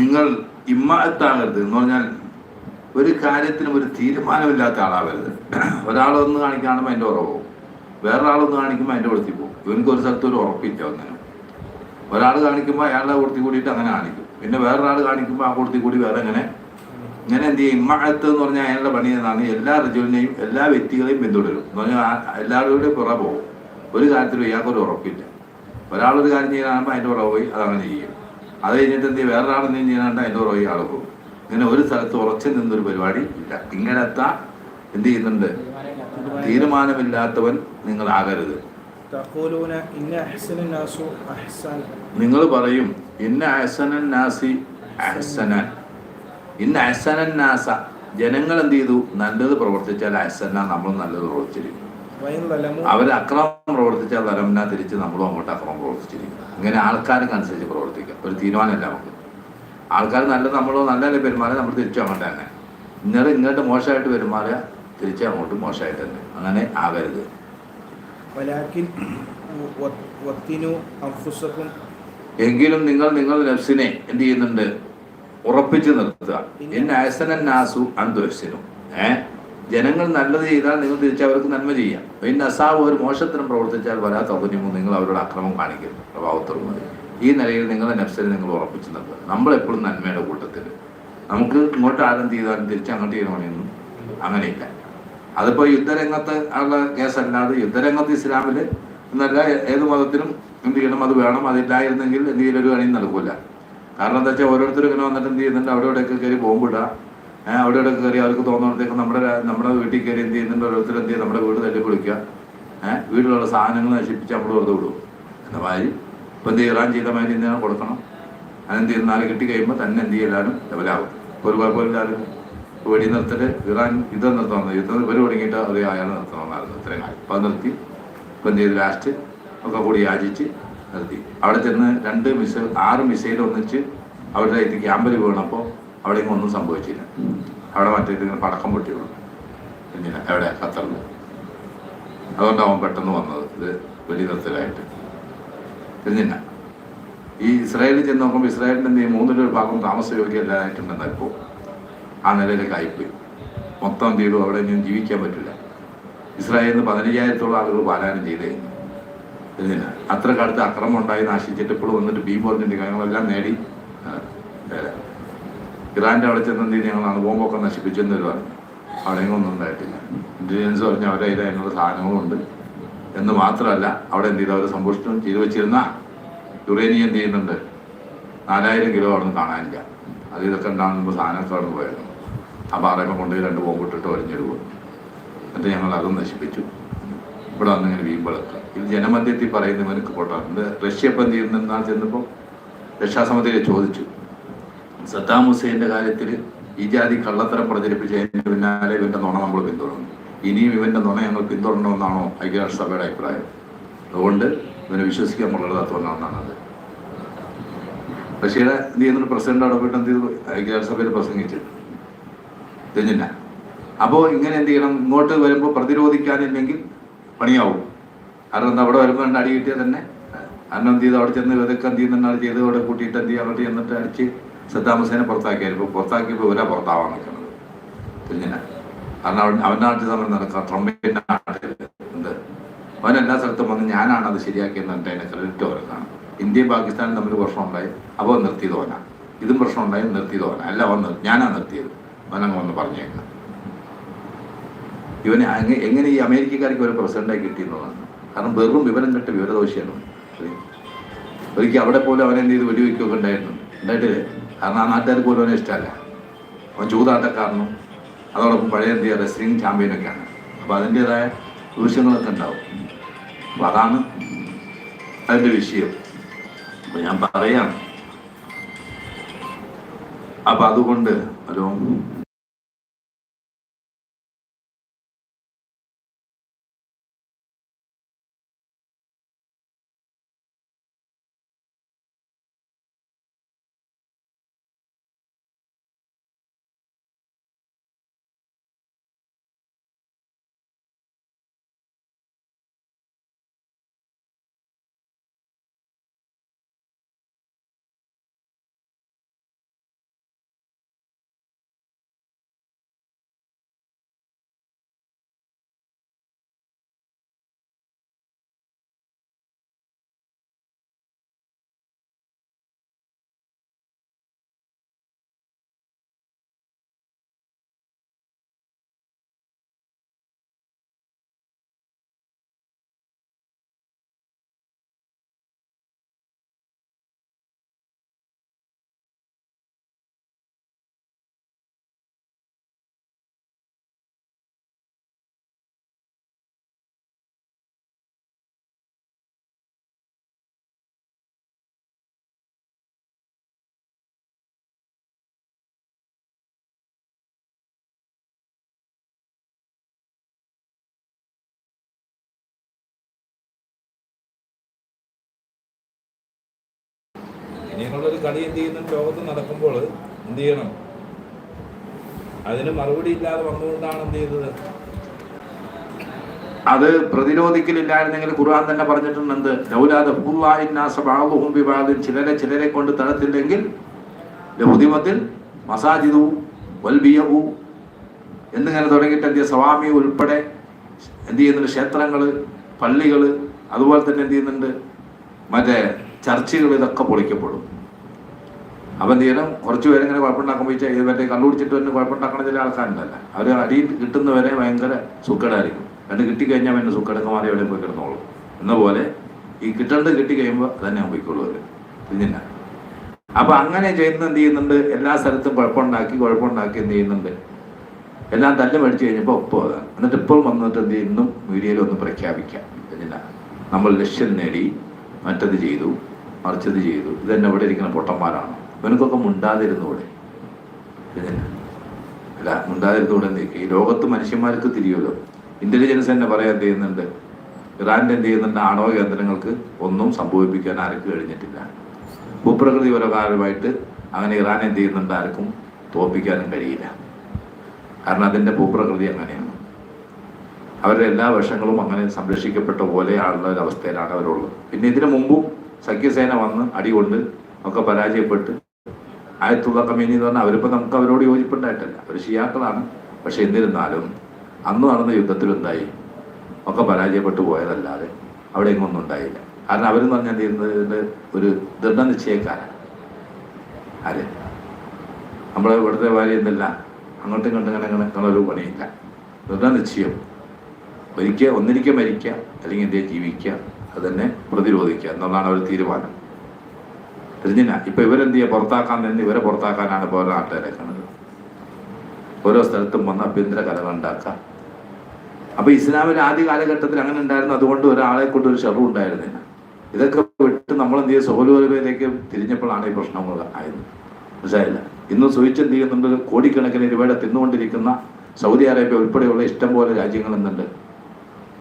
നിങ്ങൾ ഇമ്മാത്താകരുത് എന്ന് പറഞ്ഞാൽ ഒരു കാര്യത്തിനും ഒരു തീരുമാനമില്ലാത്ത ആളാവരുത്. ഒരാളൊന്ന് കാണിക്കുകയാണെങ്കിൽ അതിന്റെ ഉറവ് പോകും വേറൊരാളൊന്ന് കാണിക്കുമ്പോൾ അതിന്റെ കൊടുത്തി പോകും ഇവർക്ക് ഒരു സ്ഥലത്ത് ഒരു ഉറപ്പില്ല ഒന്നിനും. ഒരാൾ കാണിക്കുമ്പോൾ അയാളുടെ കൊടുത്തി കൂടിയിട്ട് അങ്ങനെ കാണിക്കും. പിന്നെ വേറൊരാൾ കാണിക്കുമ്പോൾ ആ കൊടുത്തി കൂടി വേറെ അങ്ങനെ ഇങ്ങനെ എന്ത് ചെയ്യും? ഇമ്മാഴത്ത് എന്ന് പറഞ്ഞാൽ അയാളുടെ പണി എന്നാണ് എല്ലാ റജുവിനെയും എല്ലാ വ്യക്തികളെയും പിന്തുടരും. എന്ന് പറഞ്ഞാൽ എല്ലാവരുടെയും പുറ പോകും. ഒരു കാര്യത്തിലും ഇയാൾക്കൊരു ഉറപ്പില്ല. ഒരാളൊരു കാര്യം ചെയ്യാനാകുമ്പോൾ അതിന്റെ പുറ പോയി അതങ്ങനെ ചെയ്യും. അത് കഴിഞ്ഞിട്ട് എന്ത് വേറൊരാൾ നീ ചെയ്യാനായിട്ട് അതിന്റെ പുറകെ ആൾ പോകും. ഇങ്ങനെ ഒരു സ്ഥലത്ത് ഉറച്ചു നിന്നൊരു പരിപാടി ഇല്ല. ഇങ്ങനത്തെ എന്ത് ചെയ്യുന്നുണ്ട്? തീരുമാനമില്ലാത്തവൻ നിങ്ങളാകരുത്. നിങ്ങൾ പറയും ഇന്ന ജനങ്ങൾ എന്ത് ചെയ്തു? നല്ലത് പ്രവർത്തിച്ചാൽ അഹ്സന നമ്മൾ നല്ലത് പ്രവർത്തിച്ചിരിക്കും അവർ അക്രമം പ്രവർത്തിച്ചാൽ തലമുന തിരിച്ച് നമ്മളും അങ്ങോട്ട് അക്രമം പ്രവർത്തിച്ചിരിക്കും അങ്ങനെ ആൾക്കാർക്കനുസരിച്ച് പ്രവർത്തിക്കാം. ഒരു തീരുമാനമല്ല നമുക്ക്. ആൾക്കാർ നല്ല നമ്മളോ നല്ല പെരുമാറിയ നമ്മൾ തിരിച്ചു അങ്ങോട്ട് തന്നെ. ഇന്നലെ ഇങ്ങോട്ട് മോശമായിട്ട് പെരുമാറിയ തിരിച്ച് അങ്ങോട്ട് മോശമായിട്ട് തന്നെ. അങ്ങനെ ആകരുത്. എങ്കിലും നിങ്ങൾ നിങ്ങൾ നഫ്സിനെ എന്ത് ചെയ്യുന്നുണ്ട്? ഉറപ്പിച്ചു നിർത്തുക. എന്നെ അയസനൻ നാസു അന്തോസിനും ഏഹ് ജനങ്ങൾ നല്ലത് ചെയ്താൽ നിങ്ങൾ തിരിച്ച് അവർക്ക് നന്മ ചെയ്യാം. പിന്നെ അസാവ് ഒരു മോശത്തിനും പ്രവർത്തിച്ചാൽ വരാത്ത തൗനിമു നിങ്ങൾ അവരോട് അക്രമം കാണിക്കരുത്. പ്രഭാവത്തോടും ഈ നിലയിൽ നിങ്ങളുടെ നെഫ്സിനെ നിങ്ങൾ ഉറപ്പിച്ച് നിൽക്കുക നമ്മളെപ്പോഴും നന്മയുടെ കൂട്ടത്തിൽ. നമുക്ക് ഇങ്ങോട്ട് ആരും ചെയ്താലും തിരിച്ച് അങ്ങോട്ട് ചെയ്യണമെന്നൊന്നും അങ്ങനെയില്ല. അതിപ്പോൾ യുദ്ധരംഗത്ത് ഉള്ള കേസല്ലാതെ യുദ്ധരംഗത്ത് ഇസ്ലാമിൽ എന്നല്ല ഏത് മതത്തിലും എന്ത് ചെയ്യണം? അത് വേണം. അതില്ലായിരുന്നെങ്കിൽ എന്ത് ചെയ്യലും ഒരു കണിയും നടക്കില്ല കാരണം എന്താ വെച്ചാൽ ഓരോരുത്തരും ഇങ്ങനെ വന്നിട്ട് എന്ത് ചെയ്യുന്നുണ്ട്? അവിടെ ഇവിടെയൊക്കെ കയറി ബോംബിടുക അവിടെ ഇവിടെ കയറി അവർക്ക് തോന്നുമ്പോഴത്തേക്ക് നമ്മുടെ നമ്മുടെ വീട്ടിൽ കയറി എന്ത് ചെയ്യുന്നുണ്ട് ഓരോരുത്തർ എന്ത് ചെയ്യുക നമ്മുടെ വീട് തല്ലി പൊളിക്കുക. ഏഹ് വീട്ടിലുള്ള സാധനങ്ങൾ നശിപ്പിച്ച് നമ്മൾ വെറുതെ വിടും. എന്ന മാതിരി. ഇപ്പം എന്ത് ചെയ്യാൻ ചെയ്ത മാതിരി എന്തിനാണ് കൊടുക്കണം? അതെന്ത് ചെയ്യുന്ന നാല് കിട്ടി കഴിയുമ്പോൾ തന്നെ എന്ത് ചെയ്യലാലും ലെവലാകും ഒരു കുഴപ്പമില്ലാതെ വെടി നിർത്തിട്ട് ഇറാൻ യുദ്ധം നിർത്തണം. യുദ്ധം ഇവർ തുടങ്ങിയിട്ട് അത് അയാൾ നിർത്തണമെന്നായിരുന്നു ഇത്രയും കാലം അപ്പം നിർത്തി. ഇപ്പം എന്ത് ചെയ്തു? ലാസ്റ്റ് ഒക്കെ കൂടി യാചിച്ച് നിർത്തി. അവിടെ ചെന്ന് രണ്ട് മിസൈൽ ആറ് മിസൈൽ ഒന്നിച്ച് അവരുടെ ഇത് ക്യാമ്പിൽ വീണപ്പോൾ അവിടെ ഒന്നും സംഭവിച്ചില്ല. അവിടെ മറ്റേ പടക്കം പൊട്ടിയുള്ളൂ എന്തിനാ എവിടെ? ഖത്തറിൽ അതുകൊണ്ട് അവൻ പെട്ടെന്ന് വന്നത്. ഇത് വലിയ തരത്തിലായിട്ട്. എന്തിനാ ഈ ഇസ്രായേലിൽ ചെന്ന് നോക്കുമ്പോൾ ഇസ്രായേലിന്റെ മൂന്നിലൊരു ഭാഗം താമസയോഗ്യമല്ലായിട്ടുണ്ടെന്നാൽ ഇപ്പോൾ ആ നിലയിലേക്ക് ആയിപ്പോയി. മൊത്തം ചെയ്തു? അവിടെ ഇനിയും ജീവിക്കാൻ പറ്റില്ല. ഇസ്രായേലിൽ നിന്ന് പതിനയ്യായിരത്തോളം ആളുകൾ പാലായനം ചെയ്ത് കഴിഞ്ഞു. എന്തിനാ അത്ര കടുത്ത അക്രമം ഉണ്ടായി നാശിച്ചിട്ട് ഇപ്പോൾ വന്നിട്ട് ബി ബോർഡിന്റെ കാര്യങ്ങളെല്ലാം നേടി. ഇറാന്റെ അവിടെ ചെന്ന് എന്ത് ചെയ്തു ഞങ്ങളാണ് ബോംബൊക്കെ നശിപ്പിച്ചെന്ന് ഒരു പറഞ്ഞു. അവിടെ ഒന്നും ഉണ്ടായിട്ടില്ല. ഇന്റലിജൻസ് പറഞ്ഞ അവരെ കയ്യിൽ അതിനുള്ള സാധനങ്ങളുണ്ട്. എന്ന് മാത്രമല്ല അവിടെ എന്ത് ചെയ്തു? അവർ സമ്പുഷ്ടം ചെയ്തു വെച്ചിരുന്ന യുറേനിയം എന്ത് ചെയ്യുന്നുണ്ട്? നാലായിരം കിലോ അവിടെ നിന്ന് കാണാനില്ല. അത് ഇതൊക്കെ ഉണ്ടാകുമ്പോൾ സാധനമൊക്കെ അവിടെ പോയായിരുന്നു ആ പാറയൊക്കെ കൊണ്ടുപോയി രണ്ട് ബോംബ് ഇട്ടിട്ട് പോകും എന്നിട്ട് ഞങ്ങൾ അതും നശിപ്പിച്ചു. ഇവിടെ വന്ന് ഇങ്ങനെ വീമ്പളക്കുക ഇത് ജനമധ്യത്തിൽ പറയുന്നവനക്ക് പൊട്ടാറുണ്ട് റഷ്യ ഇപ്പം എന്ത് ചെയ്യുന്നെന്നാൽ ചെന്നപ്പോൾ രക്ഷാസമിതിയിൽ ചോദിച്ചു. സദ്ദാം ഹുസൈന്റെ കാര്യത്തിൽ ഈ ജാതി കള്ളത്തരം പ്രചരിപ്പിച്ച് പിന്നാലെ ഇവന്റെ നുണ നമ്മൾ പിന്തുടർന്നു. ഇനിയും ഇവന്റെ നുണ ഞങ്ങൾ പിന്തുടരണമെന്നാണോ ഐക്യരാഷ്ട്രസഭയുടെ അഭിപ്രായം? അതുകൊണ്ട് ഇവനെ വിശ്വസിക്കാൻ വളരെ അത്. പക്ഷേ നീ എന്നിട്ട് പ്രസിഡന്റ് അവിടെ പോയിട്ട് എന്ത് ചെയ്തു? ഐക്യരാഷ്ട്രസഭയിൽ പ്രസംഗിച്ചു. തിരിഞ്ഞില്ല അപ്പോൾ ഇങ്ങനെ എന്ത് ചെയ്യണം? ഇങ്ങോട്ട് വരുമ്പോൾ പ്രതിരോധിക്കാനില്ലെങ്കിൽ പണിയാവും. കാരണം അവിടെ വരുമ്പോൾ രണ്ട് അടി കിട്ടിയാൽ തന്നെ. അന്ന് ചെയ്തു? അവിടെ ചെന്ന് ഇതൊക്കെ ചെയ്യുന്ന ചെയ്ത് അവിടെ കൂട്ടിയിട്ട് എന്ത് ചെയ്യാൻ വേണ്ടി ചെന്നിട്ട് അടിച്ച് സദ്ദാം ഹുസൈനെ പുറത്താക്കിയായിരുന്നു ഇപ്പോൾ പുറത്താക്കിയപ്പോൾ ഇവരാ പുറത്താവാൻ നിൽക്കുന്നത്. കുഞ്ഞിനെ. കാരണം അവൻ അവൻ നാട്ടിൽ നമ്മൾ നടക്കാം ട്രംപിന്റെ നാട്ടിൽ എന്ത് അവൻ എല്ലാ സ്ഥലത്തും വന്ന് ഞാനാണ് അത് ശരിയാക്കിയെന്ന് എന്റെ അതിന്റെ ക്രെഡിറ്റ് ഓർക്കാണ് ഇന്ത്യയും പാകിസ്ഥാനും തമ്മിൽ പ്രശ്നമുണ്ടായി. അപ്പോൾ നിർത്തിയത് അവനാണ് ഇതും പ്രശ്നമുണ്ടായി. നിർത്തി അവനാണ് അല്ല അവൻ ഞാനാ നിർത്തിയത്. അവനങ്ങ് വന്ന് പറഞ്ഞേക്കാം. ഇവനെ എങ്ങനെ ഈ അമേരിക്കക്കാർക്ക് ഒരു പ്രസിഡന്റായി കിട്ടിയെന്നുള്ളതാണ്. കാരണം വെറും വിവരം കെട്ട് വിവരദോഷിയാണ്. ഒരിക്കൽ അവിടെ പോലും അവനെന്ത് ചെയ്ത്? വെടിവെക്കുകയൊക്കെ ഉണ്ടായിരുന്നു. ഉണ്ടായിട്ടില്ലേ കാരണം ആ നാട്ടുകാർക്ക് പോലും അവനെ ഇഷ്ടമല്ല. അവൻ ചൂതാട്ടക്കാരനും അതോടൊപ്പം പഴയ എന്ത് ചെയ്യുക റെസ്ലിംഗ് ചാമ്പ്യനൊക്കെയാണ് അപ്പോൾ അതിന്റെതായ ദൂഷ്യങ്ങളൊക്കെ ഉണ്ടാവും. അപ്പോൾ അതാണ് അതിന്റെ വിഷയം. അപ്പോൾ ഞാൻ പറയാം അപ്പം അതുകൊണ്ട് ഹലോ. അങ്ങനെയുള്ളൊരു കളി എന്ത് ചെയ്യുന്ന? ലോകത്ത് നടക്കുമ്പോൾ എന്ത് ചെയ്യണം? അതിന് മറുപടി ഇല്ലാതെ വന്നുകൊണ്ടാണ് എന്ത് ചെയ്തത്? അത് പ്രതിരോധിക്കലില്ലായിരുന്നെങ്കിൽ ഖുർആൻ തന്നെ പറഞ്ഞിട്ടുണ്ട് എന്ത് ലൗലാദ ബിബാദിൻ. ചിലരെ ചിലരെ കൊണ്ട് തടത്തില്ലെങ്കിൽ ലഹുദിമത്തിൽ മസാജിദു വൽബിയഹു എന്നിങ്ങനെ തുടങ്ങിയിട്ട് എന്ത് സ്വാമി ഉൾപ്പെടെ എന്ത് ചെയ്യുന്നുണ്ട്? ക്ഷേത്രങ്ങൾ പള്ളികൾ അതുപോലെ തന്നെ എന്ത് ചെയ്യുന്നുണ്ട്? മറ്റേ ചർച്ചുകൾ ഇതൊക്കെ പൊളിക്കപ്പെടും. അപ്പം എന്തെങ്കിലും കുറച്ച് പേരിങ്ങനെ കുഴപ്പമുണ്ടാക്കുമ്പോൾ ഇത് മറ്റേ കള്ളുപിടിച്ചിട്ട് തന്നെ കുഴപ്പമുണ്ടാക്കണ ചില ആൾക്കാരുണ്ടല്ല. അവർ അടി കിട്ടുന്നവരെ ഭയങ്കര സുഖടായിരിക്കും. എന്നിട്ട് കിട്ടിക്കഴിഞ്ഞാൽ പിന്നെ സുഖടക്കം മാറി എവിടെ പോയി കിടന്നോളൂ. എന്ന പോലെ ഈ കിട്ടേണ്ടത് കിട്ടി കഴിയുമ്പോൾ തന്നെ പോയിക്കോളൂ അവർ പിന്നില്ല അപ്പം അങ്ങനെ ചെയ്യുന്ന എന്ത് ചെയ്യുന്നുണ്ട്? എല്ലാ സ്ഥലത്തും കുഴപ്പമുണ്ടാക്കി കുഴപ്പമുണ്ടാക്കി എന്ത് ചെയ്യുന്നുണ്ട്? എല്ലാം തല്ല് മേടിച്ചു കഴിഞ്ഞപ്പോൾ ഒപ്പം അതാണ് എന്നിട്ട് ഇപ്പോൾ വന്നിട്ട് എന്ത് ചെയ്യുന്നു? മീഡിയയിൽ ഒന്ന് പ്രഖ്യാപിക്കാം. എന്നില്ല നമ്മൾ ലക്ഷ്യം നേടി മറ്റത് ചെയ്തു മറിച്ചത് ചെയ്തു. ഇതെന്നെ ഇവിടെ ഇരിക്കുന്ന പൊട്ടന്മാരാണ്. ഇവനക്കൊക്കെ മുണ്ടാതിരുന്നൂടെ അല്ല മുണ്ടാതിരുന്നൂടെ ഈ ലോകത്ത് മനുഷ്യന്മാർക്ക് തിരിയുമല്ലോ. ഇന്റലിജൻസ് തന്നെ പറയാൻ എന്ത് ചെയ്യുന്നുണ്ട്? ഇറാന്റെ എന്ത് ചെയ്യുന്നുണ്ട്? ആണവ കേന്ദ്രങ്ങൾക്ക് ഒന്നും സംഭവിപ്പിക്കാൻ ആർക്കും കഴിഞ്ഞിട്ടില്ല. ഭൂപ്രകൃതിപരമായിട്ട് അങ്ങനെ ഇറാൻ എന്ത് ചെയ്യുന്നുണ്ട്? ആർക്കും തോൽപ്പിക്കാനും കഴിയില്ല. കാരണം അതിന്റെ ഭൂപ്രകൃതി അങ്ങനെയാണ്. അവരുടെ എല്ലാ വർഷങ്ങളും അങ്ങനെ സംരക്ഷിക്കപ്പെട്ട പോലെയുള്ള ഒരു അവസ്ഥയിലാണ് അവരുള്ളത്. പിന്നെ ഇതിനു മുമ്പും സഖ്യസേന വന്ന് അടികൊണ്ട് ഒക്കെ പരാജയപ്പെട്ട് ആയത്തുള്ള കമ്മീനി എന്ന് പറഞ്ഞാൽ അവരിപ്പോൾ നമുക്ക് അവരോട് യോജിപ്പുണ്ടായിട്ടില്ല. അവർ ഷിയാക്കളാണ്. പക്ഷെ എന്നിരുന്നാലും അന്ന് നടന്ന യുദ്ധത്തിൽ ഒക്കെ പരാജയപ്പെട്ടു പോയതല്ലാതെ അവിടെ എങ്ങൊന്നും ഉണ്ടായില്ല. കാരണം അവരെന്ന് പറഞ്ഞാൽ എന്ത് ചെയ്യുന്നത്? ഒരു ദൃഢനിശ്ചയക്കാരാണ്. ആര്? നമ്മളെ ഇവിടുത്തെ ഭാര്യ എന്തില്ല? അങ്ങോട്ടും ഇങ്ങോട്ടും ഇങ്ങനെ ഇങ്ങനെ നിങ്ങളൊരു പണിയില്ല. ദൃഢനിശ്ചയം. ഒരിക്കൽ ഒന്നിരിക്കൽ മരിക്കുക അല്ലെങ്കിൽ എന്തേ ജീവിക്കുക അത് തന്നെ പ്രതിരോധിക്കുക എന്നുള്ളതാണ് അവർ തീരുമാനം. തിരിഞ്ഞില്ല ഇപ്പൊ ഇവരെന്ത് ചെയ്യുക പുറത്താക്കാൻ നിന്ന് ഇവരെ പുറത്താക്കാനാണ് ഇപ്പോൾ ഓരോ നാട്ടുകാരെ കാണുന്നത്. ഓരോ സ്ഥലത്തും വന്ന് അഭ്യന്തര കലകൾ ഉണ്ടാക്കാം അപ്പൊ ഇസ്ലാമിൽ ആദ്യ കാലഘട്ടത്തിൽ അങ്ങനെ ഉണ്ടായിരുന്നു. അതുകൊണ്ട് ഒരാളെ കൊണ്ട് ഒരു ഷെറു ഉണ്ടായിരുന്നില്ല ഇതൊക്കെ വിട്ട് നമ്മൾ എന്ത് ചെയ്യുക സോലുവലയിലേക്ക് തിരിഞ്ഞപ്പോഴാണ് ഈ പ്രശ്നങ്ങൾ ആയത്. മനസ്സിലായില്ല? ഇന്ന് സുയിച്ച് എന്ത് ചെയ്യുന്നുണ്ട്? കോടിക്കണക്കിന് രൂപയുടെ തിന്നുകൊണ്ടിരിക്കുന്ന സൗദി അറേബ്യ ഉൾപ്പെടെയുള്ള ഇഷ്ടം പോലെ രാജ്യങ്ങൾ എന്നുണ്ട്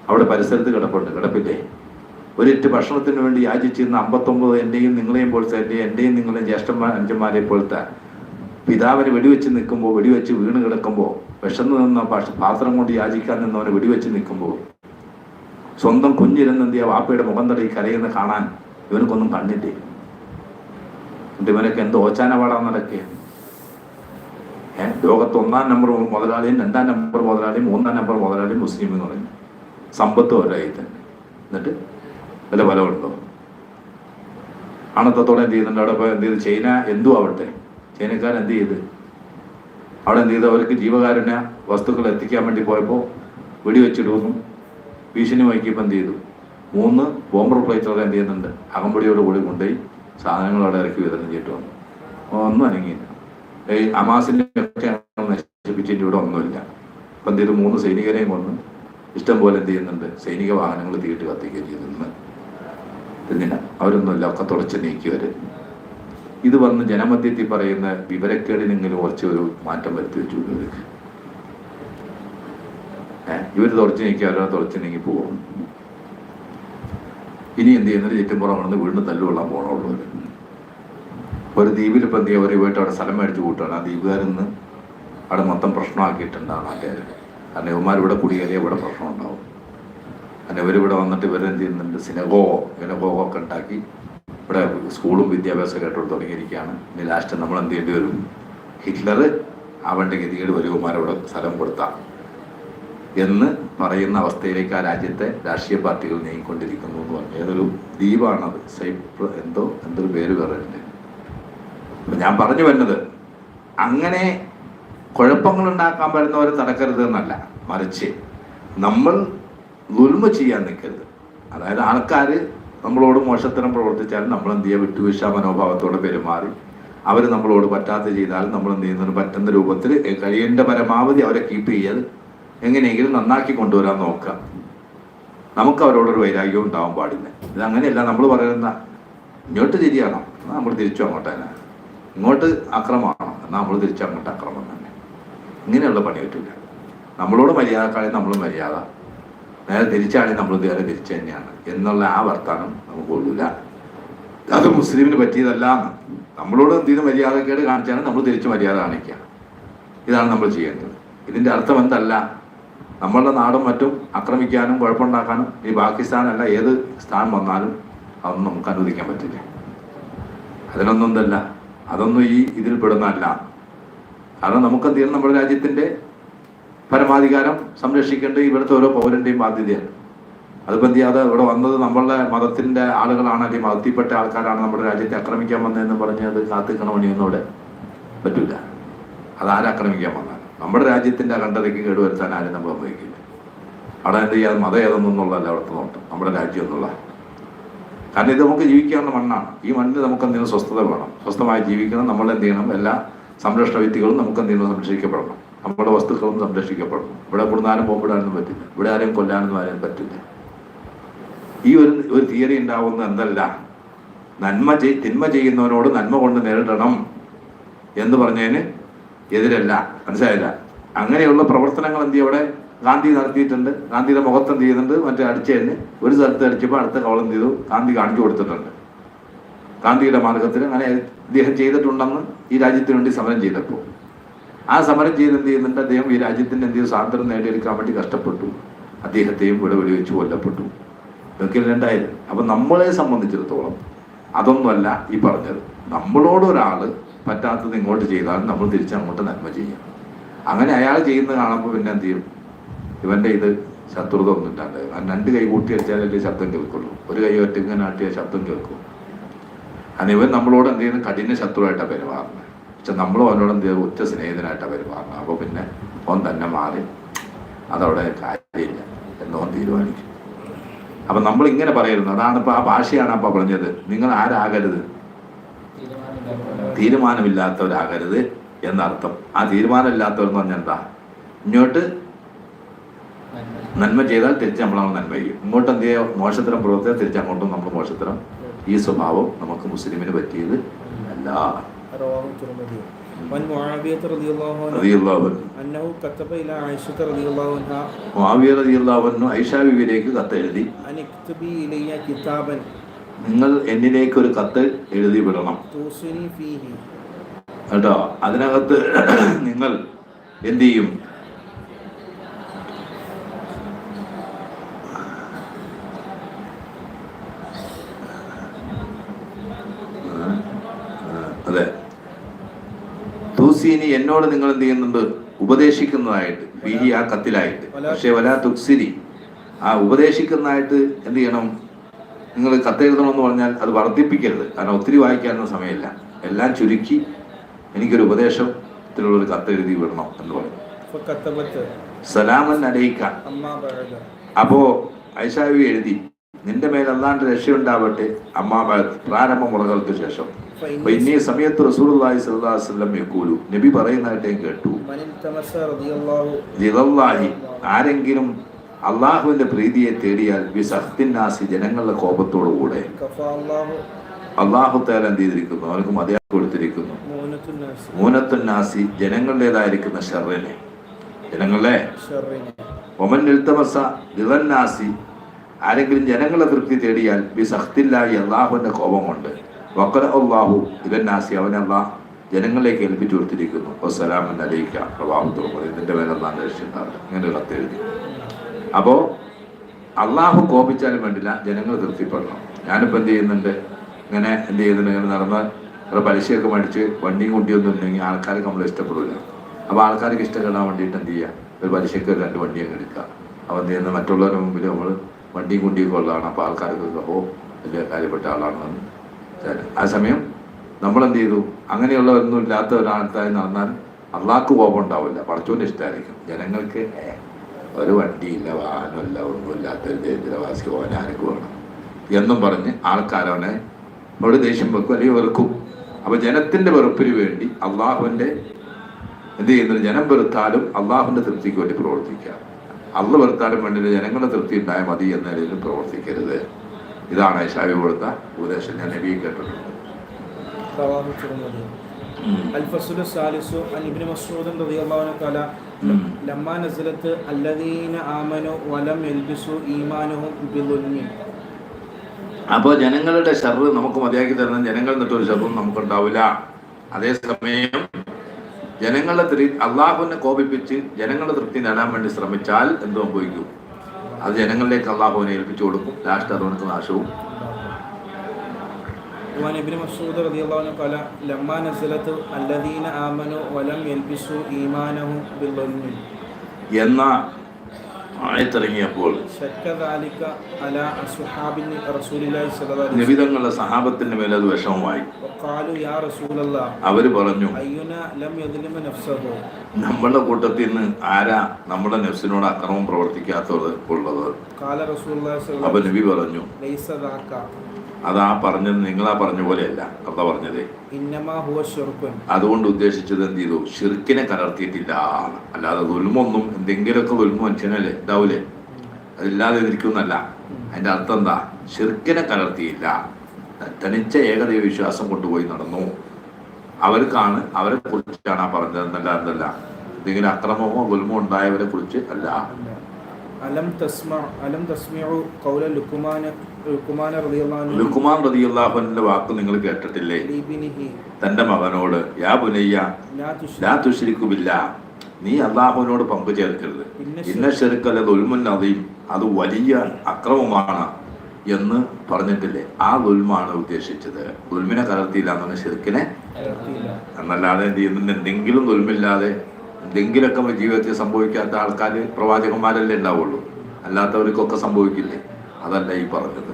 അവിടെ പരിസരത്ത് കിടപ്പുണ്ട്. കിടപ്പില്ലേ? ഒരിറ്റ് ഭക്ഷണത്തിന് വേണ്ടി യാചിച്ചിരുന്ന അമ്പത്തൊമ്പത് എന്റെയും നിങ്ങളെയും പോലത്തെ എന്റെയും എന്റെയും നിങ്ങളെയും ജ്യേഷ്ഠന്മാർ അഞ്ചന്മാരെ പോലത്തെ പിതാവിന് വെടിവെച്ച് നിൽക്കുമ്പോൾ വെടിവെച്ച് വീണ് കിടക്കുമ്പോൾ വിശന്നു നിന്ന പാത്രം കൊണ്ട് യാചിക്കാൻ നിന്നവന് വെടിവെച്ച് നിൽക്കുമ്പോൾ സ്വന്തം കുഞ്ഞിരുന്ന് എന്ത് ചെയ്യുക വാപ്പയുടെ മുഖം തടി കരയുന്ന കാണാൻ ഇവനക്കൊന്നും കണ്ടില്ലേ? എന്നിട്ട് ഇവനൊക്കെ എന്ത് ഓച്ചാന പാടാൻ നടക്കുക ഏഹ് ലോകത്ത് ഒന്നാം നമ്പർ മുതലാളിയും രണ്ടാം നമ്പർ മുതലാളിയും മൂന്നാം നമ്പർ മുതലാളിയും മുസ്ലിം എന്ന് പറഞ്ഞു. സമ്പത്ത് ഒരായി തന്നെ. എന്നിട്ട് വല്ല ഫലമുണ്ടോ? അണത്തത്തോടെ എന്ത് ചെയ്യുന്നുണ്ട്? അവിടെ എന്ത് ചെയ്ത്? ചൈന എന്തു ആവട്ടെ? ചൈനക്കാർ എന്ത് ചെയ്ത്? അവിടെ എന്ത് ചെയ്തു? അവർക്ക് ജീവകാരുണ്യ വസ്തുക്കൾ എത്തിക്കാൻ വേണ്ടി പോയപ്പോൾ വെടിവെച്ചിടുന്നു. ഭീഷണി വഹിക്കുമ്പോൾ എന്ത് ചെയ്തു? മൂന്ന് ബോംബർ പ്ലേറ്റുകൾ എന്ത് ചെയ്യുന്നുണ്ട്? അകമ്പടിയോട് കൂടി കൊണ്ടുപോയി സാധനങ്ങൾ അവിടെ ഇറക്കി വിതരണം ചെയ്തിട്ട് വന്നു. ഒന്നും അനങ്ങിയില്ല. ഈ അമാസിന്റെ ഒക്കെ നശിപ്പിച്ചിട്ട് ഇവിടെ ഒന്നുമില്ല. അപ്പം എന്ത് ചെയ്തു? മൂന്ന് സൈനികരെയും കൊന്ന് ഇഷ്ടം പോലെ എന്ത് ചെയ്യുന്നുണ്ട്? സൈനിക വാഹനങ്ങൾ തീയിട്ട് കത്തിക്കുകയും ചെയ്തിരുന്നു എന്തിനാ അവരൊന്നുമില്ല ഒക്കെ തുടച്ച് നീക്കിയവര്. ഇത് വന്ന് ജനമധ്യത്തിൽ പറയുന്ന വിവരക്കേടിനെങ്കിലും കുറച്ച് ഒരു മാറ്റം വരുത്തി വെച്ചു ഇവർക്ക്. ഇവർ തുടച്ച് നീക്കി അവരെ തുടച്ച് നീങ്ങി പോകും ഇനി എന്ത് ചെയ്യുന്നത് ചുറ്റുമ്പുറം വന്ന് വീണ്ടും തല്ലുകൊള്ളാൻ പോകണുള്ളൂ ഒരു ദ്വീപിൽ ഇപ്പം എന്ത് ചെയ്യുക ഒരു പോയിട്ട് അവിടെ സ്ഥലം മേടിച്ച് കൂട്ടുകയാണ് ആ ദ്വീപുകാരിൽ നിന്ന് അവിടെ മൊത്തം പ്രശ്നമാക്കിയിട്ടുണ്ടാണ് നാട്ടുകാർ കാരണം ഇവന്മാർ ഇവിടെ കുടിയേറിയ ഇവിടെ പ്രശ്നം ഉണ്ടാവും. കാരണം ഇവരിവിടെ വന്നിട്ട് ഇവരെന്ത് ചെയ്യുന്നുണ്ട്? സിനഗോ വിനഗോ ഒക്കെ ഉണ്ടാക്കി ഇവിടെ സ്കൂളും വിദ്യാഭ്യാസം ആയിട്ട് തുടങ്ങിയിരിക്കുകയാണ്. ഇനി ലാസ്റ്റ് നമ്മൾ എന്ത് ചെയ്യേണ്ടി വരും? ഹിറ്റ്ലർ അവന്റെ ഗതികേട് വരുവന്മാരവിടെ സ്ഥലം കൊടുത്താൽ എന്ന് പറയുന്ന അവസ്ഥയിലേക്ക് ആ രാജ്യത്തെ രാഷ്ട്രീയ പാർട്ടികൾ നീങ്ങിക്കൊണ്ടിരിക്കുന്നു എന്ന് പറഞ്ഞു. ഏതൊരു ദ്വീപാണത് സൈപ്ര എന്തോ എന്തൊരു പേര് പറയുന്നുണ്ട് ഞാൻ പറഞ്ഞു വരുന്നത് അങ്ങനെ കുഴപ്പങ്ങൾ ഉണ്ടാക്കാൻ വരുന്നവരെ തടക്കരുത് എന്നല്ല. മറിച്ച് നമ്മൾ ദുൽമ ചെയ്യാൻ നിൽക്കരുത്. അതായത് ആൾക്കാർ നമ്മളോട് മോശത്തരം പ്രവർത്തിച്ചാൽ നമ്മൾ എന്ത് ചെയ്യുക വിട്ടുവീഴ്ച മനോഭാവത്തോടെ പെരുമാറി. അവർ നമ്മളോട് പറ്റാത്ത ചെയ്താൽ നമ്മൾ എന്ത് ചെയ്യുന്നതിന് പറ്റുന്ന രൂപത്തിൽ കഴിയേണ്ട പരമാവധി അവരെ കീപ്പ് ചെയ്യാൻ എങ്ങനെയെങ്കിലും നന്നാക്കി കൊണ്ടുവരാൻ നോക്കുക. നമുക്ക് അവരോടൊരു വൈരാഗ്യവും ഉണ്ടാവാൻ പാടില്ല. ഇത് നമ്മൾ പറയുന്ന. ഇങ്ങോട്ട് തിരിയാണോ. എന്നാൽ നമ്മൾ തിരിച്ചു അങ്ങോട്ട് തന്നെ. ഇങ്ങോട്ട് അക്രമമാണോ. എന്നാൽ നമ്മൾ തിരിച്ചു അങ്ങോട്ട് അക്രമം തന്നെ. ഇങ്ങനെയുള്ള പണി പറ്റില്ല നമ്മളോട് മര്യാദക്കാളെ നമ്മൾ മര്യാദ. നേരെ തിരിച്ചാണെങ്കിൽ നമ്മൾ നേരെ തിരിച്ചു തന്നെയാണ്. എന്നുള്ള ആ വർത്താനം നമുക്ക് കൊള്ളൂല. അത് മുസ്ലിമിന് പറ്റിയതല്ല. നമ്മളോട് എന്തെങ്കിലും മര്യാദക്കേട് കാണിച്ചാണ് നമ്മൾ തിരിച്ച് മര്യാദ കാണിക്കുക. ഇതാണ് നമ്മൾ ചെയ്യേണ്ടത്. ഇതിന്റെ അർത്ഥം എന്തല്ല? നമ്മളുടെ നാടും മറ്റും ആക്രമിക്കാനും കുഴപ്പമുണ്ടാക്കാനും ഈ പാകിസ്ഥാനല്ല ഏത് സ്ഥാനം വന്നാലും അതൊന്നും നമുക്ക് അനുവദിക്കാൻ പറ്റില്ല. അതിനൊന്നും എന്തല്ല? അതൊന്നും ഈ ഇതിൽ പെടുന്നതല്ല കാരണം നമുക്ക് എന്ത് ചെയ്യണം? നമ്മുടെ രാജ്യത്തിന്റെ പരമാധികാരം സംരക്ഷിക്കേണ്ടത് ഇവിടുത്തെ ഓരോ പൗരന്റെയും ബാധ്യതയാണ്. എന്ത് ചെയ്യാതെ ഇവിടെ വന്നത് നമ്മളുടെ മതത്തിന്റെ ആളുകളാണ് അല്ലെങ്കിൽ മതത്തിൽപ്പെട്ട ആൾക്കാരാണ് നമ്മുടെ രാജ്യത്തെ ആക്രമിക്കാൻ വന്നതെന്ന് പറഞ്ഞ് അത് കാത്തിക്കണം പണിയൊന്നും ഇവിടെ പറ്റൂല അതാരാക്രമിക്കാൻ വന്നാൽ നമ്മുടെ രാജ്യത്തിന്റെ അഖണ്ഡതയ്ക്ക് കേടുവരുത്താൻ ആരും നമ്മൾ ഉപയോഗിക്കില്ല. അവിടെ എന്ത് ചെയ്യാതെ മതം ഏതെന്നുള്ളതല്ല അവിടുത്തെ നോട്ടം. നമ്മുടെ രാജ്യം എന്നുള്ള. കാരണം ഇത് നമുക്ക് ജീവിക്കാനുള്ള മണ്ണാണ്. ഈ മണ്ണിൽ നമുക്ക് എന്തെങ്കിലും സ്വസ്ഥത വേണം. സ്വസ്ഥമായി ജീവിക്കണം നമ്മൾ എന്ത് ചെയ്യണം? എല്ലാ സംരക്ഷണ വ്യക്തികളും നമുക്ക് എന്തെങ്കിലും സംരക്ഷിക്കപ്പെടണം. നമ്മുടെ വസ്തുക്കളും സംരക്ഷിക്കപ്പെടണം ഇവിടെ കൊടുന്നാലും പോകപ്പെടാനൊന്നും പറ്റില്ല. ഇവിടെ ആരെയും കൊല്ലാനൊന്നും ആരെയും പറ്റില്ല. ഈ ഒരു ഒരു തിയറി ഉണ്ടാവുന്ന എന്തല്ല? നന്മ ചെയ് തിന്മ ചെയ്യുന്നവനോട് നന്മ കൊണ്ട് നേരിടണം എന്ന് പറഞ്ഞതിന് എതിരല്ല. മനസ്സിലായില്ല? അങ്ങനെയുള്ള പ്രവർത്തനങ്ങൾ എന്ത് അവിടെ? ഗാന്ധി നടത്തിയിട്ടുണ്ട്. ഗാന്ധിയുടെ മുഖത്ത് എന്ത് ചെയ്യുന്നുണ്ട്? മറ്റേ അടിച്ചതിന് ഒരു സ്ഥലത്ത് അടിച്ചപ്പോൾ അടുത്ത കവളം ചെയ്തു? ഗാന്ധി കാണിച്ചു കൊടുത്തിട്ടുണ്ട്. ഗാന്ധിയുടെ മാർഗത്തിൽ അങ്ങനെ ഇദ്ദേഹം ചെയ്തിട്ടുണ്ടെന്ന് ഈ രാജ്യത്തിന് വേണ്ടി സമരം ചെയ്തപ്പോൾ. ആ സമരം ചെയ്ത് എന്ത് ചെയ്യുന്നുണ്ട്? അദ്ദേഹം ഈ രാജ്യത്തിന്റെ എന്ത് സ്വാതന്ത്ര്യം നേടിയെടുക്കാൻ വേണ്ടി കഷ്ടപ്പെട്ടു. അദ്ദേഹത്തെയും ഇവിടെ വെടിവെച്ച് കൊല്ലപ്പെട്ടു. ഇതൊക്കെ രണ്ടായിരുന്നു അപ്പൊ നമ്മളെ സംബന്ധിച്ചിടത്തോളം അതൊന്നുമല്ല ഈ പറഞ്ഞത്. നമ്മളോട് ഒരാൾ പറ്റാത്തത് ഇങ്ങോട്ട് ചെയ്താൽ നമ്മൾ തിരിച്ചങ്ങോട്ട് നന്മ ചെയ്യാം. അങ്ങനെ അയാൾ ചെയ്യുന്നത് കാണുമ്പോൾ പിന്നെ എന്ത് ചെയ്യും? ഇവന്റെ ഇത് ശത്രുത ഒന്നും ഇല്ലാണ്ട് കാരണം രണ്ട് കൈ കൂട്ടി അടിച്ചാലല്ലേ ശബ്ദം കേൾക്കുള്ളൂ. ഒരു കൈ ഒറ്റ ഇങ്ങനെ ആട്ടിയാൽ ശബ്ദം കേൾക്കും. ഇവൻ നമ്മളോട് എന്ത് ചെയ്യുന്നത് കഠിന ശത്രുവായിട്ടാണ് പെരുമാറുന്നത്. പക്ഷെ നമ്മൾ അവനോട് എന്ത് ചെയ്തു ഉച്ച സ്നേഹിതനായിട്ടാണ് പെരുമാറുന്നത് അപ്പോൾ പിന്നെ അവൻ തന്നെ മാറി അതവിടെ കാര്യമില്ല എന്നോൻ തീരുമാനിക്കും. അപ്പം നമ്മൾ ഇങ്ങനെ പറയുന്നു അതാണ് ഇപ്പൊ ആ ഭാഷയാണ് അപ്പോൾ പറഞ്ഞത്. നിങ്ങൾ ആരാകരുത്? തീരുമാനമില്ലാത്തവരാകരുത് എന്നർത്ഥം. ആ തീരുമാനമില്ലാത്തവരെന്ന് പറഞ്ഞാൽ എന്താ? ഇങ്ങോട്ട് നന്മ ചെയ്താൽ തിരിച്ച് നമ്മളാണ് നന്മ ചെയ്യും. ഇങ്ങോട്ട് എന്ത് ചെയ്യുക മോശത്തരം പ്രവർത്തിച്ചാൽ തിരിച്ച് അങ്ങോട്ടും നമ്മൾ മോശത്തരം ഈ സ്വഭാവം നമുക്ക് മുസ്ലിമിന് പറ്റിയത് അല്ല. رواه الترمذي وعن معاوية رضي الله عنه റളിയല്ലാഹു അൻഹു. أنه كتب إلى عائشة رضي الله عنها മുആവിയ റളിയല്ലാഹു അൻഹു ഐഷാ ബീവിയിലേക്ക് കത്ത് എഴുതി أن اكتبي إلي كتابا നിങ്ങൾ എന്നിലേക്ക് ഒരു കത്ത് എഴുതി വിടണം توصني فيه കേട്ടോ അതിനകത്ത് നിങ്ങൾ എന്ത് ചെയ്യും ഇനി എന്നോട് നിങ്ങൾ എന്ത് ചെയ്യുന്നുണ്ട്? ഉപദേശിക്കുന്നതായിട്ട്. ബിഹി ആ കത്തിലായിട്ട്. പക്ഷെ വലാ തുക്സിരി ആ ഉപദേശിക്കുന്നതായിട്ട് എന്ത് ചെയ്യണം? നിങ്ങൾ കത്തെഴുതണമെന്ന് പറഞ്ഞാൽ അത് വർദ്ധിപ്പിക്കരുത്. കാരണം ഒത്തിരി വായിക്കാനൊന്നും സമയമില്ല. എല്ലാം ചുരുക്കി എനിക്കൊരു ഉപദേശത്തിലുള്ളൊരു കത്തെഴുതി വിടണം എന്ന് പറഞ്ഞു സലാമൻ അലയിക്ക അപ്പോ ഐഷാവി എഴുതി നിന്റെ മേലല്ലാണ്ട് രക്ഷയുണ്ടാവട്ടെ അമ്മാ പ്രാരംഭ മുറകൾക്ക് ശേഷം. സമയത്ത് റസൂലി സ്വല്ലാസ്ലം യക്കൂലു നബി പറയുന്നതായിട്ട് കേട്ടു ആരെങ്കിലും അള്ളാഹുവിന്റെ പ്രീതിയെ തേടിയാൽ വിസഹ്തിന്നാസി ജനങ്ങളുടെ കോപത്തോടു കൂടെ അള്ളാഹു താല എന്ത് ചെയ്തിരിക്കുന്നു? അവർക്ക് മതിയാക്കി കൊടുത്തിരിക്കുന്നു. മൂനത്തുന്നാസി. ജനങ്ങളുടേതായിരിക്കുന്ന ഷെറിനെ. ജനങ്ങളെ? ഒമൻ നിൽത്തമസ ദിവന്നാസി ആരെങ്കിലും ജനങ്ങളെ തൃപ്തി തേടിയാൽ വിസഹ്തില്ലായി അള്ളാഹുവിന്റെ കോപം കൊണ്ട് വക്കല അള്ളാഹു നാസി അവൻ അള്ളാഹ് ജനങ്ങളിലേക്ക് ഏൽപ്പിച്ചു കൊടുത്തിരിക്കുന്നു. വസ്സലാമൻ അലയിക്ക പ്രഭാവത്തോട് ഇതിന്റെ മേലെ അള്ളാഹ് രക്ഷിണ്ടാവില്ല ഇങ്ങനെ ഒരു കത്ത് എഴുതി. അപ്പോ അള്ളാഹു കോപിച്ചാലും വേണ്ടില്ല ജനങ്ങൾ തൃപ്തിപ്പെടണം. ഞാനിപ്പോൾ എന്ത് ചെയ്യുന്നുണ്ട്? ഇങ്ങനെ എന്ത് ചെയ്യുന്നുണ്ട്? ഇങ്ങനെ നടന്ന് ഒരു പലിശയൊക്കെ മേടിച്ച് വണ്ടിയും കുട്ടിയൊന്നും ഉണ്ടെങ്കിൽ ആൾക്കാർക്ക് നമ്മൾ ഇഷ്ടപ്പെടില്ല അപ്പോൾ ആൾക്കാർക്ക് ഇഷ്ടപ്പെടാൻ വേണ്ടിയിട്ട് എന്ത് ചെയ്യുക ഒരു പലിശയ്ക്ക് രണ്ട് വണ്ടിയൊക്കെ എടുക്കുക. അപ്പോൾ എന്ത് ചെയ്യുന്നത് മറ്റുള്ളവരുടെ മുമ്പിൽ നമ്മൾ വണ്ടിയും കുട്ടിയൊക്കെ ഉള്ളതാണ്. അപ്പോൾ ആൾക്കാർക്ക് ഓ വലിയ കാര്യപ്പെട്ട ആളാണെന്ന്. ആ സമയം നമ്മൾ എന്ത് ചെയ്തു അങ്ങനെയുള്ളവരൊന്നും ഇല്ലാത്ത ഒരാൾക്കായി നടന്നാൽ അള്ളാഹ്ക്ക് കോപം ഉണ്ടാവില്ല പടച്ചോന്റെ ഇഷ്ടമായിരിക്കും ജനങ്ങൾക്ക് ഒരു വണ്ടിയില്ല വാഹനമില്ല ഒന്നുമില്ലാത്ത ഒരു ദരിദ്രവാസി പോകാൻ ആർക്ക് വേണം? എന്നും പറഞ്ഞ് ആൾക്കാരവനെ അവിടെ ദേഷ്യം വെക്കും അല്ലെങ്കിൽ വെറുക്കും. അപ്പൊ ജനത്തിന്റെ വെറുപ്പിന് വേണ്ടി അള്ളാഹുവിന്റെ എന്ത് ചെയ്യുന്നത്? ജനം വെറുത്താലും അള്ളാഹുവിന്റെ തൃപ്തിക്ക് വേണ്ടി പ്രവർത്തിക്കുക. അള്ള വെറുത്താലും വേണ്ടി ജനങ്ങളുടെ തൃപ്തി ഉണ്ടായാൽ മതി എന്ന നിലയിൽ പ്രവർത്തിക്കരുത്. ഇതാണ് ഷാവി കൊടുത്ത ഉപദേശം ഞാൻ നബിയും കേട്ടിട്ടുണ്ട് رواه الترمذي الفصل الثالث عن ابن مسعود رضي الله عنه قال مم. لما نزلت الذين آمنوا ولم يلبسوا إيمانهم بظلم അപ്പോൾ ജനങ്ങളുടെ ഷർറ് നമുക്ക് മതിയാക്കി തരുന്ന ജനങ്ങൾ എന്നിട്ട് ഒരു ഷർറും നമുക്കുണ്ടാവില്ല അതേസമയം ജനങ്ങളെ തൃ അള്ളാഹുവിനെ കോപിപ്പിച്ച് ജനങ്ങളുടെ തൃപ്തി നേടാൻ വേണ്ടി ശ്രമിച്ചാൽ എന്ത് സംഭവിക്കും അത് ജനങ്ങളിലേക്ക് അള്ളാഹുവിനെ ഏൽപ്പിച്ചു കൊടുക്കും ലാസ്റ്റ് അതുകൊണ്ട് നാശവും وعن ابن مسعود رضي الله عنه قال لما نزلت الذين آمنوا ولم يلبسوا إيمانهم بالظلم എന്ന ആയത്തിറങ്ങിയപ്പോൾ നിബിതങ്ങളുടെ സഹാബത്തിന്റെ മേലെ അത് വിഷമമായി. അവർ പറഞ്ഞു നമ്മുടെ കൂട്ടത്തിൽ നിന്ന് ആരാ നമ്മുടെ നെഫ്സിനോട് അക്രമം പ്രവർത്തിക്കാത്തത് ഉള്ളത്? അപ്പൊ നബി പറഞ്ഞു അത് ആ പറഞ്ഞത് നിങ്ങളാ പറഞ്ഞ പോലെയല്ല അല്ല പറഞ്ഞത്. അതുകൊണ്ട് ഉദ്ദേശിച്ചത് എന്ത് ചെയ്തു? ഷിർക്കിനെ കലർത്തിയിട്ടില്ല അല്ലാതെ ദുൽമൊന്നും എന്തെങ്കിലുമൊക്കെ ദുൽമ മനുഷ്യനല്ലേ ഉണ്ടാവൂലേ അതില്ലാതെ ഇരിക്കുന്നല്ല അതിന്റെ അർത്ഥം എന്താ? ഷിർക്കിനെ കലർത്തിയില്ല. തനിച്ച ഏകദൈവ വിശ്വാസം കൊണ്ടുപോയി നടന്നു. അവർക്കാണ് അവരെ കുറിച്ചാണ് ആ പറഞ്ഞതെന്നല്ല എന്തല്ല? എന്തെങ്കിലും അക്രമമോ ദുൽമോ ഉണ്ടായവരെ കുറിച്ച് അല്ല. അലം തസ്മ അലം തസ്മിഉ ഖൗല ലുക്കുമാൻ ലുക്കുമാൻ റളിയല്ലാഹു അൻഹു. ലുക്കുമാൻ റളിയല്ലാഹു അൻഹു വാക്ക് നിങ്ങൾ കേട്ടിട്ടില്ലേ? തന്റെ മകനോട് യാ ബുനയ്യ ലാ തുശ്രികു ബില്ലാ നീ അള്ളാഹുവിനോട് പങ്കു ചേർക്കരുത്. ഇന്ന ഷെറുക്കൽ അത് ഉൽമുൻ അദീം അത് വലിയ അക്രമമാണ് എന്ന് പറഞ്ഞിട്ടില്ലേ? ആ ദുൽമാണ് ഉദ്ദേശിച്ചത്. ദുൽമിനെ കലർത്തിയില്ല എന്നാണ് ശെറുക്കിനെ എന്നല്ലാതെ എന്ത് ചെയ്യുന്നുണ്ട്? എന്തെങ്കിലും ദുൽമില്ലാതെ എന്തെങ്കിലുമൊക്കെ ജീവിതത്തിൽ സംഭവിക്കാത്ത ആൾക്കാർ പ്രവാചകന്മാരല്ലേ ഉണ്ടാവുള്ളൂ അല്ലാത്തവർക്കൊക്കെ സംഭവിക്കില്ലേ അതല്ല ഈ പറഞ്ഞത്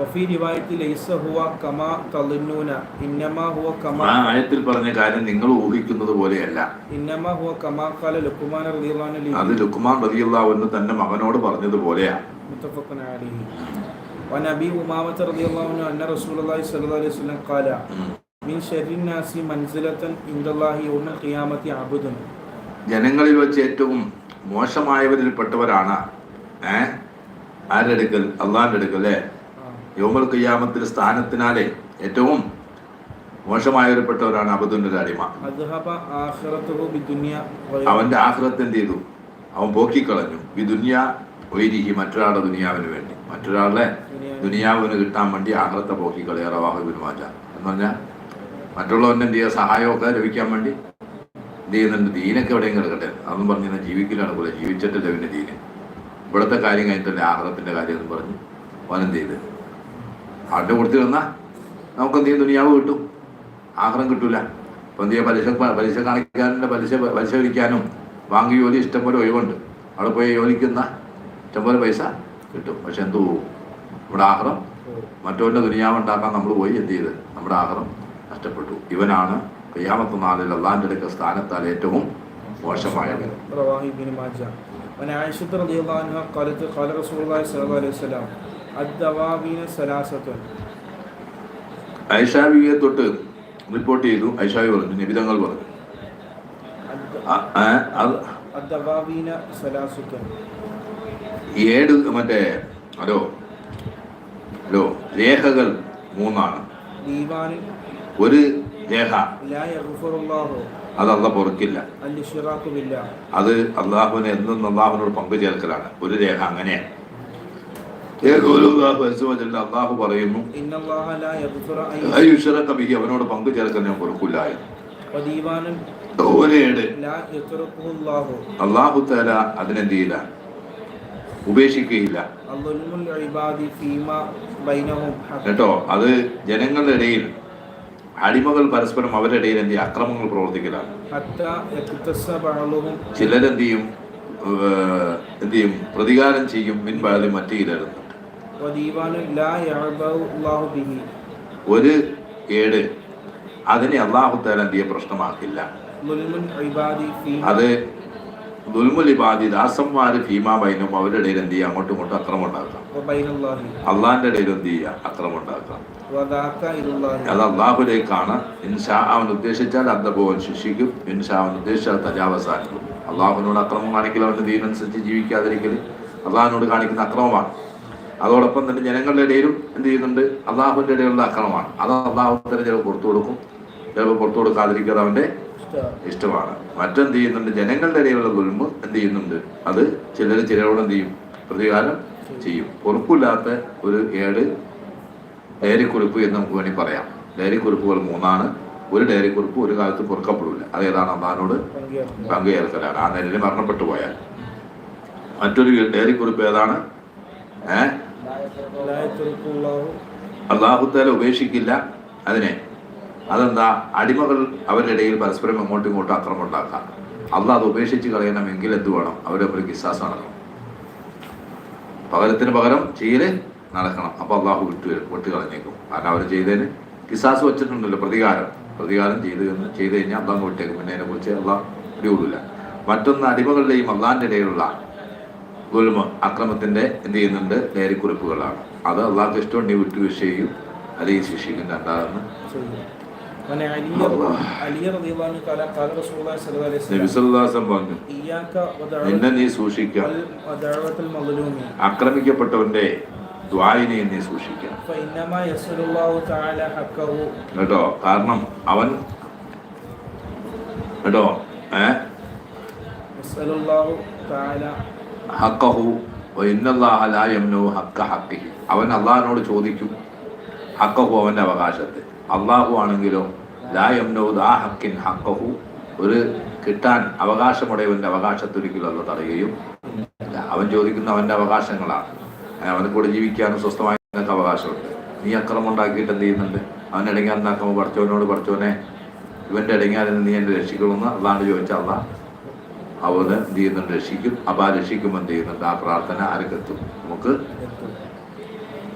وفي رواية ليس هو كما تظنون إنما هو ആ كما ആയത്തിൽ പറഞ്ഞ കാര്യം നിങ്ങൾ ഊഹിക്കുന്നത് പോലെയല്ല إنما هو كما قال لقمان رضي الله عنه അത് لابنه ലുക്കുമാൻ റതിയുള്ളവെന്ന് തന്റെ മകനോട് പറഞ്ഞതുപോലെയാ متفق عليه وعن أبي أمامة رضي الله عنه أن رسول الله صلى الله عليه وسلم قال ഉം. من شر الناس منزلة عند الله يوم القيامة عبد ജനങ്ങളിൽ വെച്ച് ഏറ്റവും മോശമായവരിൽപ്പെട്ടവരാണ് ഏ? ആരുടെ അടുക്കൽ? അള്ളാഹിന്റെ അടുക്കൽ അല്ലേ? യോമൽ കയ്യാമത്തിൽ സ്ഥാനത്തിനാലെ ഏറ്റവും മോശമായവരിൽപ്പെട്ടവരാണ് അബദുന്റെ അടിമ അവന്റെ ആഹ്ലത്ത് എന്ത് ചെയ്തു? അവൻ പോക്കിക്കളഞ്ഞു. ഈ ദുന്യ ഒയിരിഹി മറ്റൊരാളുടെ ദുനിയാവിന് വേണ്ടി. മറ്റൊരാളുടെ ദുനിയാവിന് കിട്ടാൻ വേണ്ടി ആഹ്ലത്തെ പോക്കിക്കളയാ റവാഹുബിൻ മാജ. എന്ന് പറഞ്ഞാൽ മറ്റുള്ളവന്റെ എന്ത് ചെയ്യുക സഹായമൊക്കെ ലഭിക്കാൻ വേണ്ടി എന്ത് ചെയ്യുന്നുണ്ട് ദീനൊക്കെ എവിടെയും കിടക്കട്ടെ? അതൊന്നും പറഞ്ഞു കഴിഞ്ഞാൽ ജീവിക്കലാണ് പോലെ ജീവിച്ചിട്ടില്ല പിന്നെ ദീന്. ഇവിടുത്തെ കാര്യം കഴിഞ്ഞിട്ടല്ലേ ആഹ്റത്തിന്റെ കാര്യം എന്ന് പറഞ്ഞ് അവൻ എന്ത് ചെയ്ത്? അവന്റെ കൊടുത്തു തന്നാൽ നമുക്ക് എന്ത് ചെയ്യും? ദുനിയാവ് കിട്ടും. ആഹ്ലം കിട്ടൂല. അപ്പം എന്ത് ചെയ്യാ? പലിശ പലിശ കാണിക്കാനുള്ള പലിശ പലിശ വിളിക്കാനും വാങ്ങി ജോലി ഇഷ്ടംപോലെ ഒഴിവുണ്ട്. അവിടെ പോയി ജോലിക്കുന്ന ഇഷ്ടംപോലെ പൈസ കിട്ടും. പക്ഷെ എന്തു പോകും ഇവിടെ ആഹ്റം മറ്റവന്റെ ദുനിയാവ് ഉണ്ടാക്കാൻ നമ്മൾ പോയി എന്ത് ചെയ്ത്? നമ്മുടെ ആഹ്ലം നഷ്ടപ്പെട്ടു. ഇവനാണ് ഖിയാമത്തു നാളിൽ അള്ളാഹിന്റെ അടുക്കൽ സ്ഥാനത്താൽ ഏറ്റവും മോശമായ വില റവാഹി ബിൻ മാജ. വന ആയിഷത്ത് റളിയല്ലാഹു അൻഹ ഖാലത്ത് ഖാല റസൂലുള്ളാഹി സ്വല്ലല്ലാഹു അലൈഹി വസല്ലം അദ്ദവാബീന സലാസത്തുൻ. ആയിഷ ബിവിയെ തൊട്ട് റിപ്പോർട്ട് ചെയ്തു ആയിഷ ബിവി പറഞ്ഞു. നിബിധങ്ങൾ പറഞ്ഞു അദ്ദവാബീന സലാസത്തുൻ. ഏട് മറ്റേ ഹലോ ഹലോ രേഖകൾ മൂന്നാണ്. ദീവാനിൽ ഒരു രേഖ. അത് അല്ല പൊറുക്കില്ല. അത് അള്ളാഹുവിനെ എന്നും അള്ളാഹുവിനോട് പങ്കു ചേർക്കലാണ്. ഒരു രേഖ അങ്ങനെയാണ് അള്ളാഹു പറയുന്നു അവനോട് പങ്കു പങ്കുചേർക്കാൻ ഞാൻ പൊറുക്കില്ല അള്ളാഹു തല അതിനെന്ത് ചെയ്യില്ല ഉപേക്ഷിക്കുകയില്ല. കേട്ടോ അത് ജനങ്ങളുടെ ഇടയിൽ അടിമകൾ പരസ്പരം അവരിടയിൽ എന്ത് അക്രമങ്ങൾ പ്രവർത്തിക്കലാണ്. ചിലരെന്ത് ചെയ്യും എന്ത് ചെയ്യും പ്രതികാരം ചെയ്യും പിൻപാലും മറ്റു ചിലരുന്നുണ്ട് ഒരു ഏട് അതിനെ അള്ളാഹു താല എന്ത് ചെയ്യ പ്രശ്നമാക്കില്ല. അത് ദുൽമുലിബാദി ദാസന്മാര് ഭീമാ ബൈനും അവരുടെ ഇടയിൽ എന്ത് ചെയ്യാം അങ്ങോട്ടും ഇങ്ങോട്ടും അക്രമം ഉണ്ടാക്കാം അള്ളാഹിന്റെ ഇടയിൽ എന്ത് ചെയ്യാം അക്രമം ഉണ്ടാക്കാം അത് അള്ളാഹുലേക്കാണ് ഇൻഷാ അവൻ ഉദ്ദേശിച്ചാൽ അന്തപോവൻ ശിക്ഷിക്കും. ഇൻഷാ അവൻ ഉദ്ദേശിച്ചാൽ തജാവസാനിക്കും അള്ളാഹുവിനോട് അക്രമം കാണിക്കൽ അവന്റെ ദീനനുസരിച്ച് ജീവിക്കാതിരിക്കൽ അള്ളാഹുവിനോട് കാണിക്കുന്ന അക്രമമാണ്. അതോടൊപ്പം തന്നെ ജനങ്ങളുടെ ഇടയിലും എന്ത് ചെയ്യുന്നുണ്ട്? അള്ളാഹുവിന്റെ ഇടയിലുള്ള അക്രമമാണ്. അത് അള്ളാഹു തന്നെ ചിലപ്പോൾ പുറത്തു കൊടുക്കും. ചിലപ്പോൾ പുറത്തു കൊടുക്കാതിരിക്കുന്നത് അവന്റെ ഇഷ്ടമാണ്. മറ്റെന്ത് ചെയ്യുന്നുണ്ട്? ജനങ്ങളുടെ ഇടയിലുള്ള ദുൽമ് എന്ത് ചെയ്യുന്നുണ്ട്? അത് ചിലർ ചിലരോട് എന്ത് ചെയ്യും? പ്രതികാരം ചെയ്യും. പൊറുപ്പില്ലാത്ത ഒരു ഏട് ഡയറി കുറിപ്പ് എന്ന് നമുക്ക് വേണമെങ്കിൽ പറയാം. ഡയറി കുറിപ്പുകൾ മൂന്നാണ്. ഒരു ഡയറി കുറിപ്പ് ഒരു കാലത്ത് പുറക്കപ്പെടില്ല അതേതാണ് അള്ളഹാനോട് പങ്കുചേർക്കലാണ്. ആ നിലയിൽ മരണപ്പെട്ടു പോയാൽ. മറ്റൊരു ഡയറി കുറിപ്പ് ഏതാണ്? ഏഹ് അള്ളാഹുത്താല ഉപേക്ഷിക്കില്ല അതിനെ. അതെന്താ? അടിമകൾ അവരുടെ ഇടയിൽ പരസ്പരം അങ്ങോട്ടും ഇങ്ങോട്ടും അക്രമം ഉണ്ടാക്കാം. അള്ളാഹ് അത് ഉപേക്ഷിച്ച് കളയണമെങ്കിൽ എന്ത് വേണം? അവരെ ഒരു കിസാസ് നടക്കണം. പകരത്തിന് പകരം ചെയ്യൽ നടക്കണം. അപ്പൊ അള്ളാഹു വിട്ടു വിട്ട് കളഞ്ഞേക്കും. കാരണം അവർ ചെയ്തതിന് കിസാസ് വെച്ചിട്ടുണ്ടല്ലോ പ്രതികാരം. പ്രതികാരം ചെയ്ത് എന്ന് ചെയ്ത് കഴിഞ്ഞാൽ അള്ളാഹ് വിട്ടേക്കും. പിന്നെ അതിനെ കുറിച്ച് അള്ളാഹ് പിടികൂടില്ല. മറ്റൊന്ന് അടിമകളുടെയും അള്ളാഹിന്റെ ഇടയിലുള്ള ഗുൽമ അക്രമത്തിന്റെ എന്ത് ചെയ്യുന്നുണ്ട്? ഡയറി കുറിപ്പുകളാണ് അത് അള്ളാഹ്ക്ക് ഇഷ്ടമുണ്ടെങ്കിൽ വിട്ടുവീഴ്ച ചെയ്യും. അല്ലെങ്കിൽ ശിക്ഷിക്കും. രണ്ടാകുന്നു അങ്ങനെ നിന്നെ നീ സൂക്ഷിക്കാം. ആക്രമിക്കപ്പെട്ടവന്റെ ദ്വായിനെ നീ സൂക്ഷിക്കണം കേട്ടോ? കാരണം അവൻ കേട്ടോ? ഏ? ഹക്കഹു അവൻ അള്ളാഹിനോട് ചോദിക്കും ഹക്കഹു അവന്റെ അവകാശത്തെ. അള്ളാഹു ആണെങ്കിലോ ലായംനോ ദാ ഹക്കിൻ ഹക്കഹു ഒരു കിട്ടാൻ അവകാശമുടയവന്റെ അവകാശത്തൊരിക്കലും അല്ല തടയുകയും അവൻ ചോദിക്കുന്ന അവന്റെ അവകാശങ്ങളാണ്. അവന് കൂടെ ജീവിക്കാനും സ്വസ്ഥമായി നിനക്ക് അവകാശമുണ്ട് നീ അക്രമം ഉണ്ടാക്കിയിട്ട് എന്ത് ചെയ്യുന്നുണ്ട് അവൻ ഇടങ്ങാൻ ഉണ്ടാക്കുമ്പോൾ പഠിച്ചവനോട് പഠിച്ചവനെ ഇവന്റെ ഇടങ്ങാൻ നീ എന്നെ രക്ഷിക്കണമെന്ന് അള്ളാണ്ട് ചോദിച്ചാൽ അള്ളാഹ് അവന് എന്ത് ചെയ്യുന്നുണ്ട് രക്ഷിക്കും അപ്പൊ ആ രക്ഷിക്കുമ്പോൾ എന്ത് ചെയ്യുന്നുണ്ട് ആ പ്രാർത്ഥന ആർക്കെത്തും നമുക്ക് എത്തും.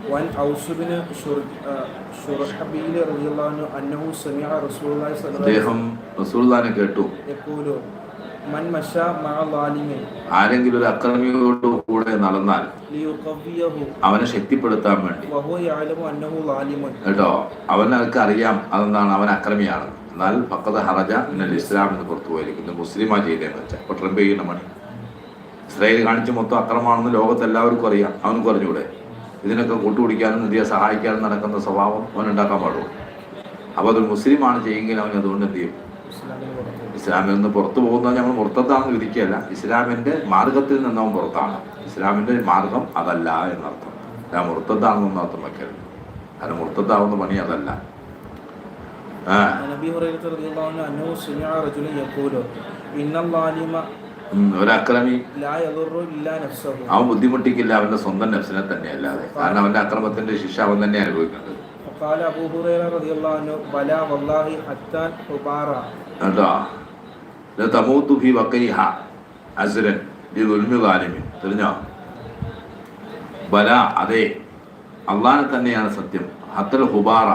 وعن أوس بن شر- آه، شرحبيل رضي الله عنه أنه سمع رسول الله صلى الله عليه അദ്ദേഹം റസൂൽദാനെ കേട്ടു وسلم يقول ആരെങ്കിലും ഒരു അക്രമിയോട് കൂടെ നടന്നാൽ അവനെ ശക്തിപ്പെടുത്താൻ വേണ്ടി. കേട്ടോ? അവനക്ക് അറിയാം അതെന്താണ് അവൻ അക്രമിയാണ് എന്നാൽ പക്കത ഹറജ എന്നാൽ ഇസ്ലാം എന്ന് പുറത്തു പോയിരിക്കുന്നു. മുസ്ലിമാ ചെയ്തതെന്ന് വെച്ചാൽ അപ്പൊ ട്രംപ് ചെയ്യുന്ന മണി ഇസ്രായേൽ കാണിച്ച് മൊത്തം അക്രമാണെന്ന് ലോകത്ത് എല്ലാവർക്കും അറിയാം. അവൻ കുറഞ്ഞൂടെ. ഇതിനൊക്കെ കൂട്ടുപിടിക്കാനും ഇന്ത്യയെ സഹായിക്കാനും നടക്കുന്ന സ്വഭാവം അവൻ ഉണ്ടാക്കാൻ പാടുള്ളൂ. അപ്പോൾ അത് മുസ്ലിമാണ് ചെയ്യുമെങ്കിൽ അവൻ അതുകൊണ്ട് എന്ത് ചെയ്യും? ഇസ്ലാമിൽ നിന്ന് പുറത്തു പോകുന്നത് ഞങ്ങൾ പുറത്തത്താണെന്ന് വിധിക്കുകയല്ല. ഇസ്ലാമിന്റെ മാർഗത്തിൽ നിന്നവൻ പുറത്താണ്. ഇസ്ലാമിന്റെ മാർഗം അതല്ല എന്നർത്ഥം. ഞാൻ മുർത്തത്താണെന്നൊന്നും അർത്ഥം വയ്ക്കരുത് അത് മുർത്തത്താവുന്ന പണി അതല്ല. അവൻ ബുദ്ധിമുട്ടിക്കില്ല അവന്റെ സ്വന്തം നഫ്സിനെ തന്നെ അല്ലാതെ കാരണം അവന്റെ അക്രമത്തിന്റെ ശിക്ഷ അവൻ തന്നെ അനുഭവിക്കുന്നത് കേട്ടോ ഇത് തമൂത്തു ഫി വക്കൈഹ അസുരൻ ഈ തെളിഞ്ഞോ ബല അതെ അള്ളാനെ തന്നെയാണ് സത്യം ഹത്തൽ ഹുബാറ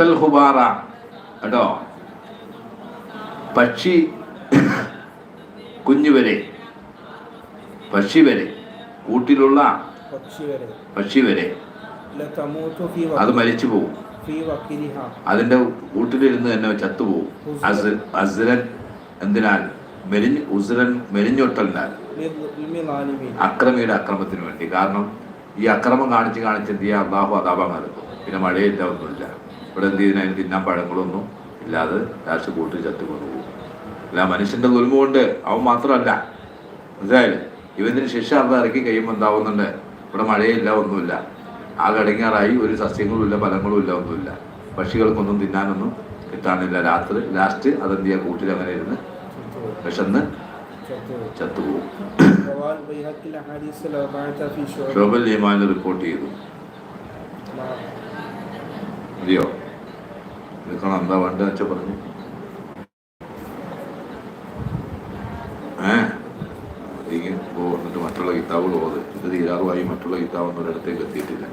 വത്തൽ ഹുബാറ. കേട്ടോ? പക്ഷി കുഞ്ഞുവരെ. പക്ഷി വരെ കൂട്ടിലുള്ള പക്ഷി വരെ അത് മരിച്ചു പോകും അതിന്റെ കൂട്ടിലിരുന്ന് തന്നെ ചത്തുപോകും എന്തിനാൽ? മെലിഞ്ഞ് ഉസുരൻ മെലിഞ്ഞൊട്ടലിനാൽ അക്രമിയുടെ അക്രമത്തിന് വേണ്ടി. കാരണം ഈ അക്രമം കാണിച്ച് കാണിച്ച് എന്ത് ചെയ്യാം? അള്ളാഹു അതാപം നൽകും പിന്നെ മഴയില്ല ഒന്നുമില്ല. ഇവിടെ എന്ത് ചെയ്യുന്നതിന് തിന്നാൻ പഴങ്ങളൊന്നും ഇല്ലാതെ ലാസ്റ്റ് കൂട്ടി ചത്തു കൊണ്ടുപോകും അല്ല മനുഷ്യന്റെ ദുരുമ കൊണ്ട് അവൻ മാത്രമല്ല. മനസ്സിലായില്ലേ? ഇവന്തിന് ശിക്ഷ അർദ്ധം ഇറക്കി കഴിയുമ്പോൾ എന്താവുന്നുണ്ട്? ഇവിടെ മഴയില്ല ഒന്നുമില്ല. ആകെ അടങ്ങിയാറായി ഒരു സസ്യങ്ങളും ഇല്ല ഫലങ്ങളും ഇല്ല ഒന്നുമില്ല. പക്ഷികൾക്കൊന്നും തിന്നാനൊന്നും കിട്ടാനില്ല. രാത്രി ലാസ്റ്റ് അതെന്ത് ചെയ്യാ? കൂട്ടിൽ അങ്ങനെ ഇരുന്ന് വിഷന്ന് ചത്തുപോകും. ഈമാൻ റിപ്പോർട്ട് ചെയ്തു. അതെയോ നിൽക്കണം എന്താ വേണ്ട വെച്ചാ പറഞ്ഞു. ഏ? ഇതിങ്ങനെ പോ എന്നിട്ട് മറ്റുള്ള കിതാബുകൾ ഓത് ഇത് തീരാറുമായി മറ്റുള്ള കിതാബൊന്നും ഒരിടത്തേക്ക് എത്തിയിട്ടില്ല.